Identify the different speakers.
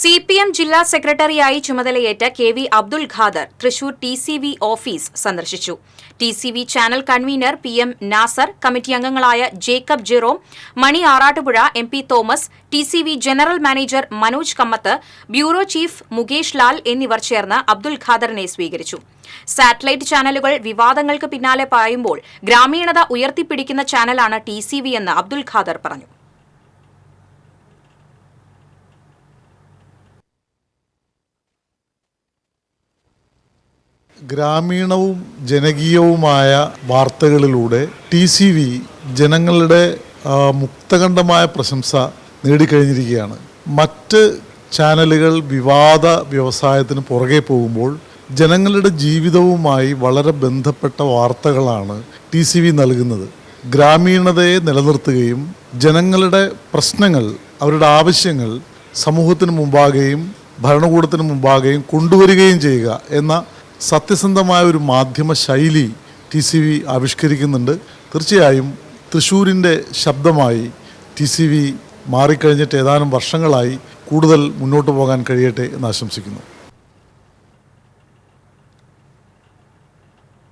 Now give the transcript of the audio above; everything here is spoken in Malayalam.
Speaker 1: സി പി എം ജില്ലാ സെക്രട്ടറിയായി ചുമതലയേറ്റ K V Abdul Khader Thrissur T C V office സന്ദർശിച്ചു. T C V channel convener P M Nasar committee അംഗങ്ങളായ Jacob Jerome Mani Arattupuzha M P Thomas T C V general manager Manoj Kammath bureau chief Mukesh Lal എന്നിവർ ചേർന്ന് അബ്ദുൽ ഖാദറിനെ സ്വീകരിച്ചു. സാറ്റലൈറ്റ് ചാനലുകൾ വിവാദങ്ങൾക്ക് പിന്നാലെ പായുമ്പോൾ ഗ്രാമീണത ഉയർത്തിപ്പിടിക്കുന്ന ചാനലാണ് ടി സി വി എന്ന് അബ്ദുൽ ഖാദർ പറഞ്ഞു.
Speaker 2: ഗ്രാമീണവും ജനകീയവുമായ വാർത്തകളിലൂടെ ടി സി വി ജനങ്ങളുടെ മുക്തകണ്ഠമായ പ്രശംസ നേടിക്കഴിഞ്ഞിരിക്കുകയാണ്. മറ്റ് ചാനലുകൾ വിവാദ വ്യവസായത്തിന് പുറകെ പോകുമ്പോൾ ജനങ്ങളുടെ ജീവിതവുമായി വളരെ ബന്ധപ്പെട്ട വാർത്തകളാണ് ടി സി വി നൽകുന്നത്. ഗ്രാമീണതയെ നിലനിർത്തുകയും ജനങ്ങളുടെ പ്രശ്നങ്ങൾ അവരുടെ ആവശ്യങ്ങൾ സമൂഹത്തിന് മുമ്പാകെയും ഭരണകൂടത്തിന് മുമ്പാകെയും കൊണ്ടുവരികയും ചെയ്യുക എന്ന സത്യസന്ധമായ ഒരു മാധ്യമ ശൈലി ടി സി വി ആവിഷ്കരിക്കുന്നുണ്ട്. തീർച്ചയായും തൃശ്ശൂരിന്റെ ശബ്ദമായി ടി സി വി മാറിക്കഴിഞ്ഞിട്ട് ഏതാനും വർഷങ്ങളായി കൂടുതൽ മുന്നോട്ട് പോകാൻ കഴിയട്ടെ എന്ന് ആശംസിക്കുന്നു.